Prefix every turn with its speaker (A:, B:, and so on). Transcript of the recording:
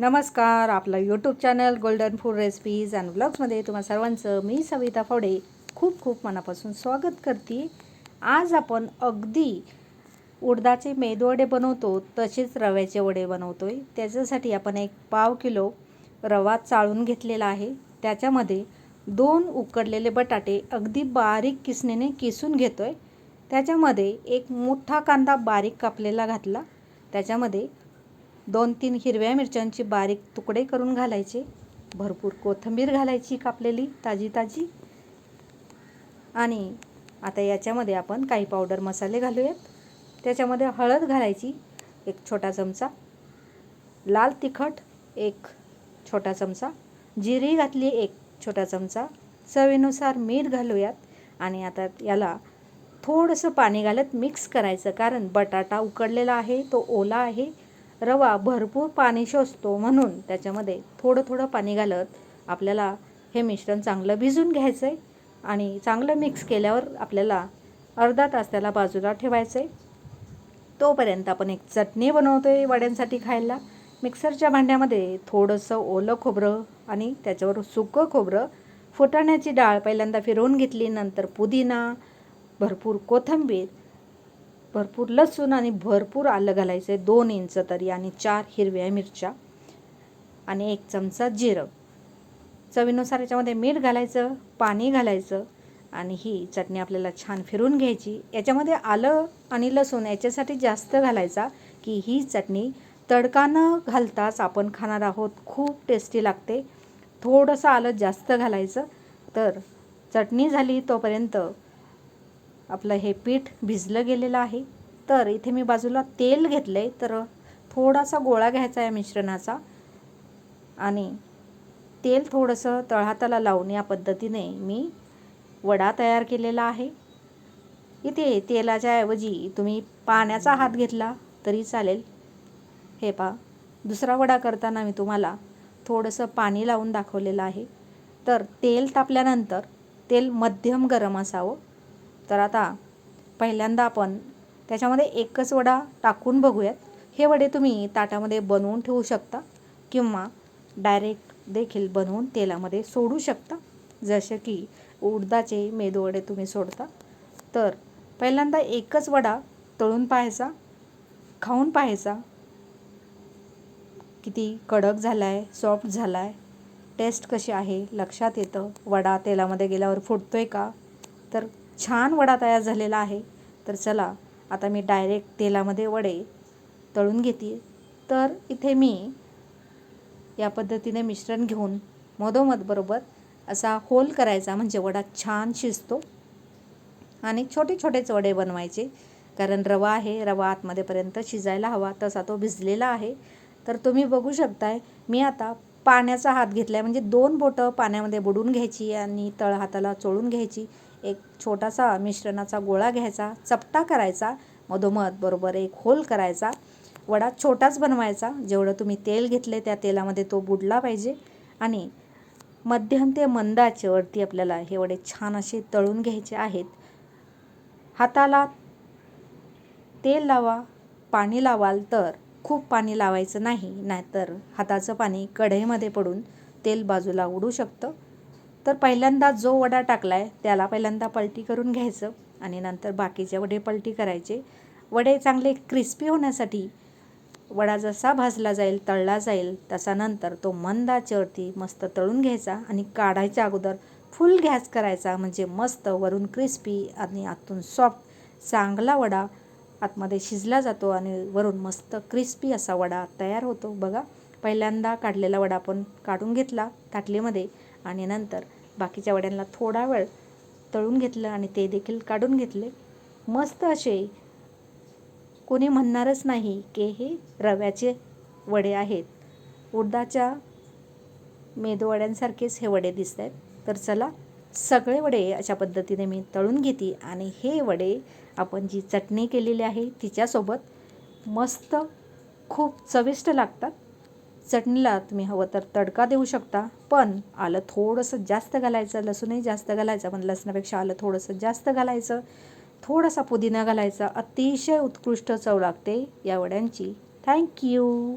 A: नमस्कार आपलं YouTube channel golden food recipes and ब्लॉग्समध्ये तुम्हा सर्वांचं मी सविता फावडे खूप खूप मनापासून स्वागत करते. आज आपण अगदी उडदाचे मेदवडे बनवतो तसेच रव्याचे वडे बनवतो आहे त्याच्यासाठी आपण एक पाव किलो रवा चाळून घेतलेला आहे. त्याच्यामध्ये दोन उकडलेले बटाटे अगदी बारीक किसणीने किसून घेतो आहे त्याच्यामध्ये एक मोठा कांदा बारीक कापलेला घातला. त्याच्यामध्ये दोन तीन हिरव्या मिरच्यांची बारीक तुकडे करून घालायचे. भरपूर कोथिंबीर घालायची कापलेली ताजी ताजी आणि आता याच्यामध्ये आपण काही पावडर मसाले घालूयात. त्याच्यामध्ये हळद घालायची एक छोटा चमचा. लाल तिखट एक छोटा चमचा. जिरी घातली एक छोटा चमचा. चवीनुसार मीठ घालूयात. आणि आता याला थोडंसं पाणी घालत मिक्स करायचं कारण बटाटा उकडलेला आहे तो ओला आहे. रवा भरपूर पाणी शोषतो म्हणून त्याच्यामध्ये थोडं थोडं पाणी घालत आपल्याला हे मिश्रण चांगलं भिजून घ्यायचं आहे आणि चांगलं मिक्स केल्यावर आपल्याला अर्धा तास त्याला बाजूला ठेवायचं आहे तोपर्यंत आपण एक चटणी बनवतो आहे वड्यांसाठी खायला. मिक्सरच्या भांड्यामध्ये थोडंसं ओलं खोबरं आणि त्याच्यावर सुकं खोबरं फुटाण्याची डाळ पहिल्यांदा फिरवून घेतली नंतर पुदिना भरपूर कोथिंबीर भरपूर लसूण आणि भरपूर आलं घालायचं आहे दोन इंच तरी आणि चार हिरव्या मिरच्या आणि एक चमचा जिरं. चवीनुसार याच्यामध्ये मीठ घालायचं पाणी घालायचं आणि ही चटणी आपल्याला छान फिरून घ्यायची. याच्यामध्ये आलं आणि लसूण याच्यासाठी जास्त घालायचा की ही चटणी तडका न घालताच आपण खाणार आहोत खूप टेस्टी लागते. थोडंसं आलं जास्त घालायचं तर चटणी झाली तोपर्यंत आपलं हे पीठ भिजलं गेलेलं आहे. तर इथे मी बाजूला तेल घेतलं आहे तर थोडासा गोळा घ्यायचा आहे मिश्रणाचा. आणि तेल थोडंसं तळहाताला लावून या पद्धतीने मी वडा तयार केलेला आहे. इथे तेलाच्या ऐवजी तुम्ही पाण्याचा हात घेतला तरी चालेल. हे पा दुसरा वडा करताना मी तुम्हाला थोडंसं पाणी लावून दाखवलेलं आहे. तर तेल तापल्यानंतर तेल मध्यम गरम असावं. तर आता पहिल्यांदा आपण त्याच्यामध्ये एकच वडा टाकून बघूयात. हे वडे तुम्ही ताटामध्ये बनवून ठेवू शकता किंवा डायरेक्ट देखील बनवून तेलामध्ये सोडू शकता. जसे की उडदाचे मेदूवडे तुम्ही सोडता. तर पहिल्यांदा एकच वडा तळून पाहायचा खाऊन पाहायचा. किती कडक झाला आहे सॉफ्ट झाला आहे टेस्ट कशी आहे लक्षात येतं? वडा तेलामध्ये गेल्यावर फुटतो आहे का? तर छान वडा तयार झालेला आहे. तर चला आता मी डायरेक्ट तेलामध्ये वडे तळून घेते. तर इथे मी या पद्धतीने मिश्रण घेऊन मधोमध बरोबर असा होल करायचा म्हणजे वडा छान शिजतो. आणि छोटे छोटेच वडे बनवायचे कारण रवा आहे रवा आतमध्येपर्यंत शिजायला हवा तसा तो भिजलेला आहे. तर तुम्ही बघू शकताय मी आता पाण्याचा हात घेतला आहे म्हणजे दोन बोटं पाण्यामध्ये बुडून घ्यायची आणि तळ हाताला चोळून घ्यायची. एक छोटासा मिश्रणाचा गोळा घ्यायचा चपटा करायचा मधोमध बरोबर एक होल करायचा. वडा छोटाच बनवायचा जेवढं तुम्ही तेल घेतले त्या तेलामध्ये तो बुडला पाहिजे. आणि मध्यम ते मंदाचे वरती आपल्याला हे वडे छान असे तळून घ्यायचे आहेत. हाताला तेल लावा पाणी लावाल तर खूप पाणी लावायचं नाही नाहीतर हाताचं पाणी कढईमध्ये पडून तेल बाजूला उडू शकतं. तर पहिल्यांदा जो वडा टाकला आहे त्याला पहिल्यांदा पलटी करून घ्यायचं आणि नंतर बाकीचे वडे पलटी करायचे. वडे चांगले क्रिस्पी होण्यासाठी वडा जसा भाजला जाईल तळला जाईल तसा नंतर तो मंद आचेवरती मस्त तळून घ्यायचा आणि काढायच्या अगोदर फुल गॅस करायचा म्हणजे मस्त वरून क्रिस्पी आणि आतून सॉफ्ट चांगला वडा आतमध्ये शिजला जातो आणि वरून मस्त क्रिस्पी असा वडा तयार होतो. बघा पहिल्यांदा काढलेला वडा आपण काढून घेतला ताटलीमध्ये आणि नंतर बाकीच्या वड्यांना थोडा वेळ तळून घेतलं आणि ते देखील काढून घेतले. मस्त असे कोणी म्हणणारच नाही की हे रव्याचे वडे आहेत. उडदाच्या मेदूवड्यांसारखेच हे वडे दिसत आहेत तर चला सगळे वडे अशा पद्धतीने मी तळून घेते आणि हे वडे आपण जी चटणी केलेली आहे तिच्यासोबत मस्त खूप चविष्ट लागतात. चटणीला तुम्ही हवं तर तडका देऊ शकता. पण आलं थोडंसं जास्त घालायचं लसूणही जास्त घालायचं पण लसणापेक्षा आलं थोडंसं जास्त घालायचं थोडासा पुदिना घालायचा. अतिशय उत्कृष्ट चव लागते या वड्यांची. थँक्यू